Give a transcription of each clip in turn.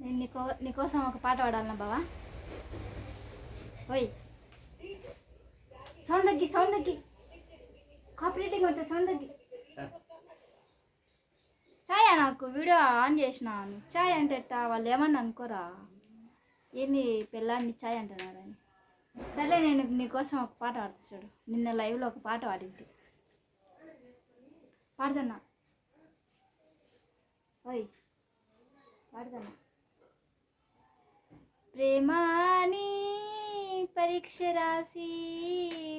నేను నీకో నీకోసం ఒక పాట పాడాలన్నా బావా. ఓయ్. సౌండ్ తగ్గి సౌండ్ తగ్గి. కాపరేటింగ్ ఉంటుంది సౌండ్ తగ్గి. చాయ్ నాకు వీడియో ఆన్ చేసిన చాయ్ అంటే వాళ్ళు ఏమన్నా అనుకోరా? ఏంది పిల్లాన్ని చాయ్ అంటున్నారని. సరే నేను నీకోసం ఒక పాట పాడుతా చూడు. నిన్న లైవ్లో ఒక పాట పాడింది. పాడుతున్నా? ఓయ్. పాడుతున్నా? ప్రేమాని పరీక్ష రాసి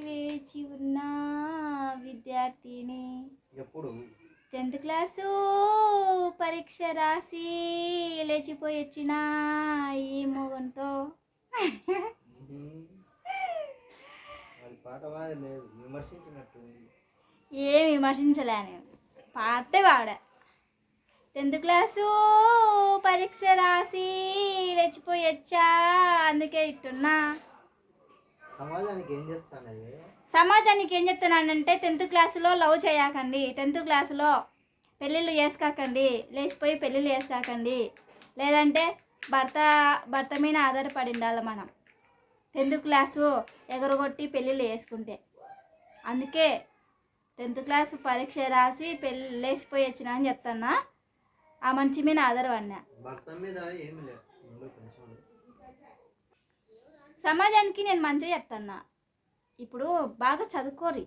వేచి ఉన్న విద్యార్థిని. ఎప్పుడు? టెన్త్ క్లాసు పరీక్ష రాసి లేచిపోయి వచ్చిన ఈ మోగంతో. ఏం విమర్శించలే నేను. పాటే పాడా టెన్త్ క్లాసు పరీక్ష రాసి లేచిపోయి వచ్చా అందుకే ఇట్టున్నా. సమాజానికి ఏం చెప్తానది సమాజానికి ఏం చెప్తున్నానంటే టెన్త్ క్లాసులో లవ్ చేయకండి టెన్త్ క్లాసులో పెళ్ళిళ్ళు చేసుకోకండి లేచిపోయి పెళ్ళిళ్ళు చేసుకోకండి. లేదంటే భర్త భర్త మీద ఆధారపడి ఉండాలి మనం. టెన్త్ క్లాసు ఎగరగొట్టి పెళ్ళిళ్ళు వేసుకుంటే అందుకే టెన్త్ క్లాస్ పరీక్ష రాసి పెళ్ళి లేచిపోయి వచ్చిన అని చెప్తున్నా. ఆ మంచి మీద ఆధారపడినా. సమాజానికి నేను మంచిగా చెప్తున్నా. ఇప్పుడు బాగా చదువుకోరి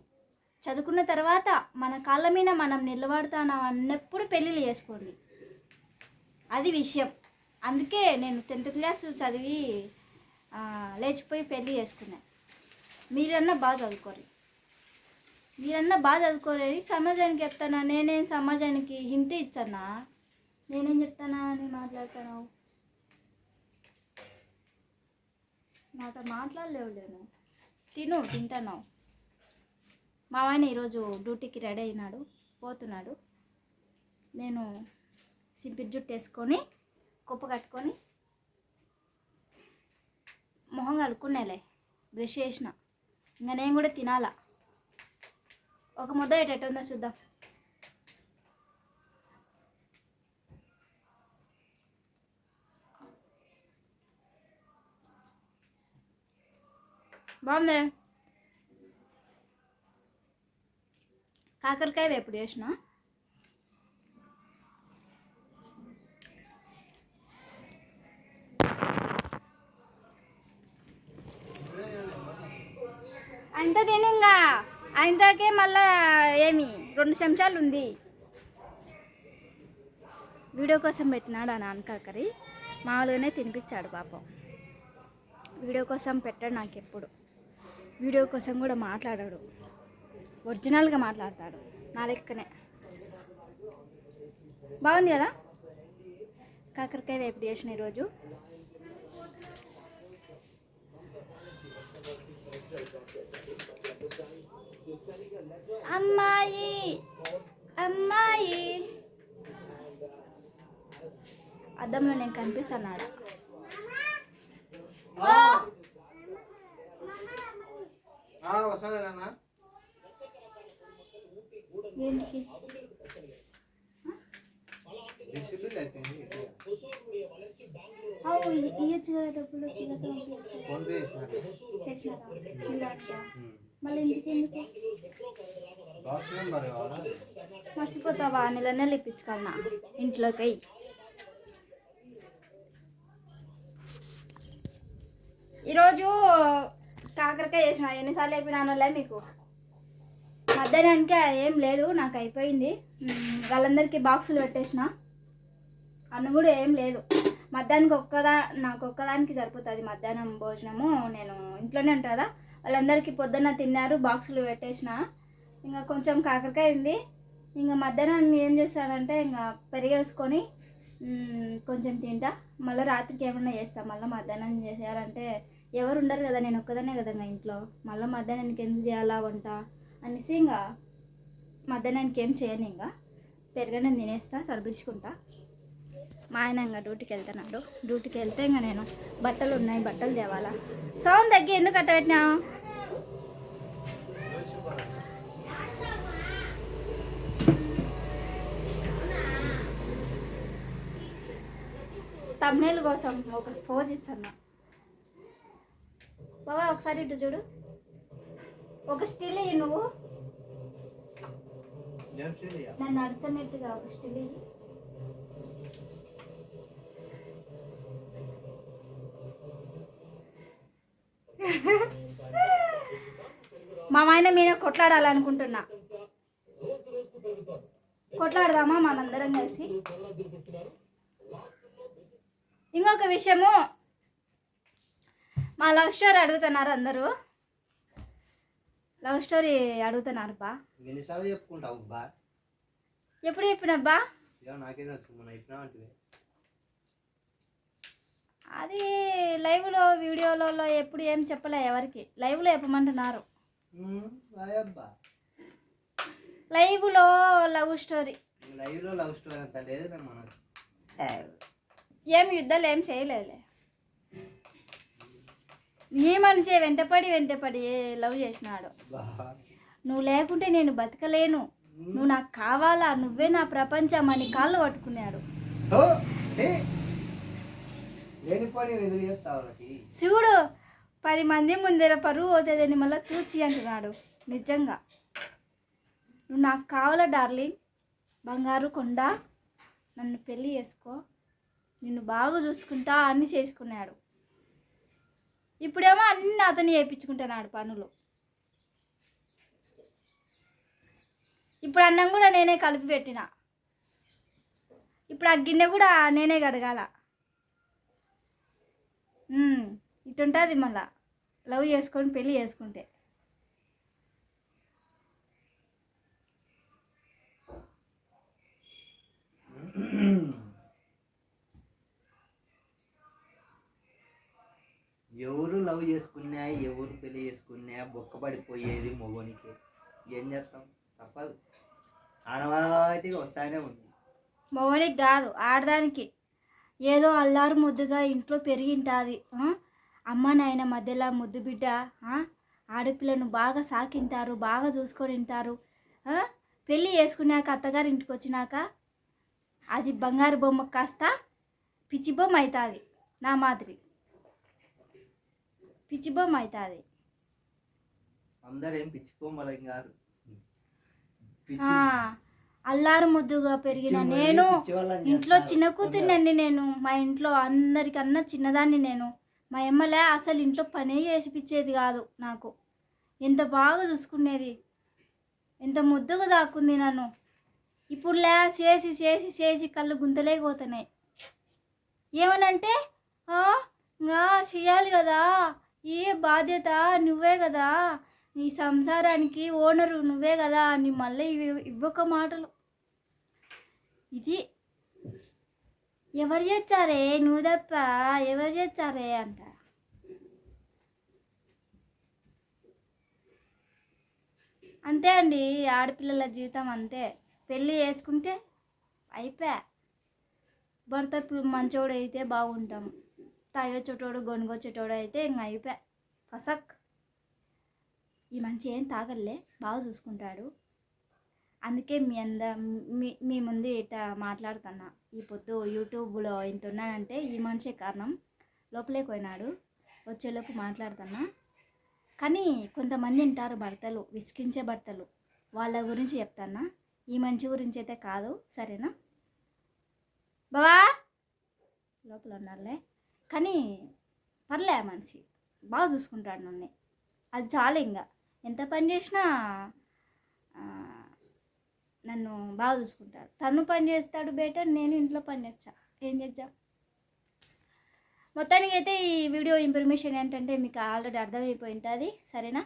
చదువుకున్న తర్వాత మన కాళ్ళ మీద మనం నిలబడతాను అన్నప్పుడు పెళ్ళిళ్ళు చేసుకోండి. అది విషయం. అందుకే నేను టెన్త్ క్లాస్ చదివి లేచిపోయి పెళ్ళి చేసుకున్నా. మీరన్నా బాగా చదువుకోరి మీరన్నా బాగా చదువుకోరి సమాజానికి చెప్తానా నేనేం సమాజానికి హింట్ ఇచ్చానా నేనేం చెప్తానా అని మాట్లాడతాను నాతో మాట్లాడలేవు నేను తిను తింటాను మా ఆయన ఈరోజు డ్యూటీకి రెడీ అయినాడు పోతున్నాడు. నేను సింపిరి జుట్టు వేసుకొని కుప్ప కట్టుకొని మొహం కలుక్కునేలే బ్రష్ చేసిన. ఇంకా నేను కూడా తినాలా. ఒక ముద్ద ఎటట్టు ఉందో చూద్దాం. బాగుంది. కాకరకాయ వేపుడు చేసిన? అంత తినింగా ఆయనతోకే మళ్ళా ఏమి? రెండు చెంచాలు ఉంది. వీడియో కోసం పెట్టినాడు ఆ నాన్న కాకరి? మామూలుగానే తినిపించాడు పాపం. వీడియో కోసం పెట్టాడు నాకు ఎప్పుడు వీడియో కోసం కూడా మాట్లాడాడు. ఒరిజినల్గా మాట్లాడతాడు. నా లెక్కనే. బాగుంది కదా? కాకరకాయ వేపు చేసిన ఈరోజు. అమ్మాయి! అమ్మాయి! అద్దంలో నేను కనిపిస్తున్నాడు ఆ, వస్తాను నాన్న. ఏంటికి రిసిప్ట్ లేకపోయింది అవు ఇయ్యచ్చు కదా డబ్బులు. మళ్ళీ ఇంటికి మర్చిపోతావా? నెల ఇప్పించుకోవాలన్నా. ఇంట్లోకి ఈరోజు కాకరకాయ చేసిన ఎన్నిసార్లు అయిపోయినానోలే మీకు. మధ్యాహ్నానికి ఏం లేదు నాకు అయిపోయింది. వాళ్ళందరికీ బాక్సులు పెట్టేసిన. అన్నం కూడా ఏం లేదు. మధ్యాహ్నానికి ఒక్కదా నాకు ఒక్కదానికి సరిపోతుంది మధ్యాహ్నం భోజనము. నేను ఇంట్లోనే ఉంటుందా వాళ్ళందరికీ పొద్దున్న తిన్నారు బాక్సులు పెట్టేసిన. ఇంకా కొంచెం కాకరకాయ ఉంది. ఇంకా మధ్యాహ్నం ఏం చేస్తానంటే ఇంకా పెరిగేసుకొని కొంచెం తింటా. మళ్ళీ రాత్రికి ఏమన్నా చేస్తా. మళ్ళీ మధ్యాహ్నం చేసేయాలంటే ఎవరు ఉండరు కదా నేను ఒక్కదానే కదా ఇంకా ఇంట్లో. మళ్ళీ మధ్యాహ్నానికి ఎందుకు చేయాలా వంట? అనేసి ఇంకా మధ్యాహ్నానికి ఏం చేయను ఇంకా. పెరగడం తినేస్తా సర్దించుకుంటా. మా ఆయన ఇంకా డ్యూటీకి వెళ్తున్నాడు. డ్యూటీకి వెళ్తే ఇంకా నేను బట్టలు ఉన్నాయి బట్టలు తేవాలా. సౌండ్ తగ్గి ఎందుకు కట్టబెట్టినా పెట్టినావు తమ్నేల్ కోసం ఒక పోజ్ ఇచ్చన్న బాబా ఒకసారి ఇటు చూడు. ఒక స్టిల్ ఇయ్యి నువ్వు. నన్ను అడిచినట్టుగా ఒక స్టిల్ ఇయ్యి. మా ఆయన మీద కొట్లాడాలనుకుంటున్నా. కొట్లాడదామా మనందరం కలిసి? ఇంకొక విషయము మా లవ్ స్టోరీ అడుగుతున్నారు అందరూ. లవ్ స్టోరీ అడుగుతున్నారు బా. ఎన్నిసార్లు చెప్పుకుంటావు బా? ఎప్పుడు చెప్పినబ్బా నాకే తెలుసు అది లైవ్లో వీడియోలలో ఎప్పుడు ఏం చెప్పలే ఎవరికి. లైవ్లో చెప్పమంటున్నారు. లైవ్లో లవ్ స్టోరీ. లైవ్లో లవ్ స్టోరీ అంత లేదు ఏం యుద్ధాలు ఏం చేయలేదులే. నీ మనిషే వెంటపడి వెంటపడి లవ్ చేసినాడు. నువ్వు లేకుంటే నేను బతకలేను. నువ్వు నాకు కావాలా? నువ్వే నా ప్రపంచం అని కాళ్ళు పట్టుకున్నాడు. ఏ. శివుడు పది మంది ముందర పరువు అవుతుందని మళ్ళీ తూచి అంటున్నాడు. నిజంగా. నువ్వు నాకు కావాలా డార్లింగ్? బంగారు కొండ నన్ను పెళ్ళి చేసుకో. నిన్ను బాగా చూసుకుంటా అన్ని చేసుకున్నాడు. ఇప్పుడేమో అన్ని అతను చేయించుకుంటున్నాడు పనులు. ఇప్పుడు అన్నం కూడా నేనే కలిపి పెట్టిన. ఇప్పుడు ఆ గిన్నె కూడా నేనే కడగాల. ఇటుంటుంది మళ్ళా. లవ్ చేసుకొని పెళ్ళి చేసుకుంటే. ఎవరు లవ్ చేసుకున్నా ఎవరు పెళ్ళి చేసుకున్నా బొక్క పడిపోయేది మగోనికి. ఏం చేస్తాం? తప్పదు. ఆనవాయితీగా వస్తానే ఉంది. మగోనికి కాదు ఆడదానికి. ఏదో అల్లారు ముద్దుగా ఇంట్లో పెరిగింటుంది అమ్మ నాయన మధ్యలో ముద్దు బిడ్డ ఆడపిల్లను బాగా సాకింటారు బాగా చూసుకొని ఉంటారు పెళ్ళి చేసుకున్నాక అత్తగారి ఇంటికి వచ్చినాక అది బంగారు బొమ్మ కాస్త పిచ్చి బొమ్మ అవుతుంది నా మాదిరి. పిచ్చి బొమ్మ అవుతుంది అందరు ఏం పిచ్చిపోమలం కాదు. అల్లారు ముద్దుగా పెరిగిన నేను ఇంట్లో. చిన్న కూతుర్నండి నేను. మా ఇంట్లో అందరికన్నా చిన్నదాన్ని నేను. మా ఎమ్మలే అసలు ఇంట్లో పనే చేసిపించేది కాదు నాకు. ఎంత బాగా చూసుకునేది. ఎంత ముద్దుగా దాక్కుంది నన్ను. ఇప్పుడు లే చేసి చేసి చేసి కళ్ళు గుంతలేకపోతున్నాయి ఏమనంటే "ఆ, ఇంకా చేయాలి కదా. ఏ బాధ్యత? నువ్వే కదా. నీ సంసారానికి ఓనరు నువ్వే కదా అని మళ్ళీ ఇవి ఇవ్వక మాటలు. ఇది ఎవరు చేచ్చారే నువ్వు తప్ప ఎవరు చేచ్చారే అంట. అంతే అండి. ఆడపిల్లల జీవితం అంతే. పెళ్ళి చేసుకుంటే అయిపోయా. భర్త మంచోడైతే బాగుంటాము. బాగుంటాం తాగొచ్చేటోడు గొనుగొచ్చేటోడు అయితే ఇంక అయిపోయా ఫసక్. ఈ మంచి ఏం తాగలే బాగా చూసుకుంటాడు. అందుకే మీ అంద మీ మీ ముందు ఇట మాట్లాడుతున్నా. ఈ పొద్దు యూట్యూబ్లో ఇంత ఉన్నానంటే ఈ మనిషే కారణం. లోపలే పోయినాడు. వచ్చేలోపు మాట్లాడుతున్నా. కానీ కొంతమంది ఉంటారు భర్తలు విసిగించే భర్తలు. వాళ్ళ గురించి చెప్తానా ఈ మంచి గురించి అయితే కాదు. సరేనా? బావా? లోపల ఉన్నారులే. కానీ పర్లే మనిషి. బాగా చూసుకుంటాడు నన్ను. అది చాలు ఇంకా ఎంత పని చేసినా నన్ను బాగా చూసుకుంటాడు. తను పని చేస్తాడు బెటర్ నేను ఇంట్లో పని చేస్తా. ఏం చేద్దాం? మొత్తానికి అయితే ఈ వీడియో ఇన్ఫర్మేషన్ ఏంటంటే మీకు ఆల్రెడీ అర్థమైపోయి ఉంటుంది సరేనా?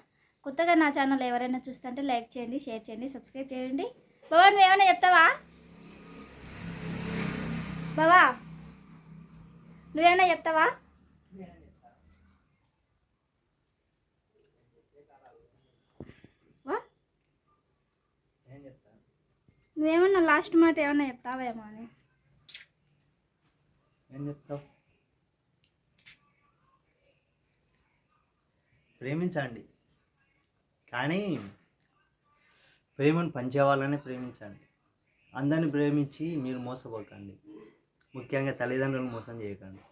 కొత్తగా నా ఛానల్ ఎవరైనా చూస్తుంటే లైక్ చేయండి షేర్ చేయండి సబ్స్క్రైబ్ చేయండి. బాబా నువ్వు ఏమైనా చెప్తావా? బావా నువ్వేమైనా చెప్తావా? వా. ఏం నువ్వేమన్నా లాస్ట్ మాట ఏమన్నా చెప్తావేమో అని. ఏం చెప్తావు? ప్రేమించండి. కానీ ప్రేమను పంచేవాళ్ళనే ప్రేమించండి. అందరిని ప్రేమించి మీరు మోసపోకండి. ముఖ్యంగా తల్లిదండ్రులను మోసం చేయకండి.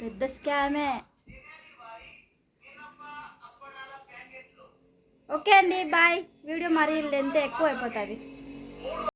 పెద్ద స్కామే. ఓకే అండి బాయ్. వీడియో మరీ లెంత్ ఎక్కువ అయిపోతుంది.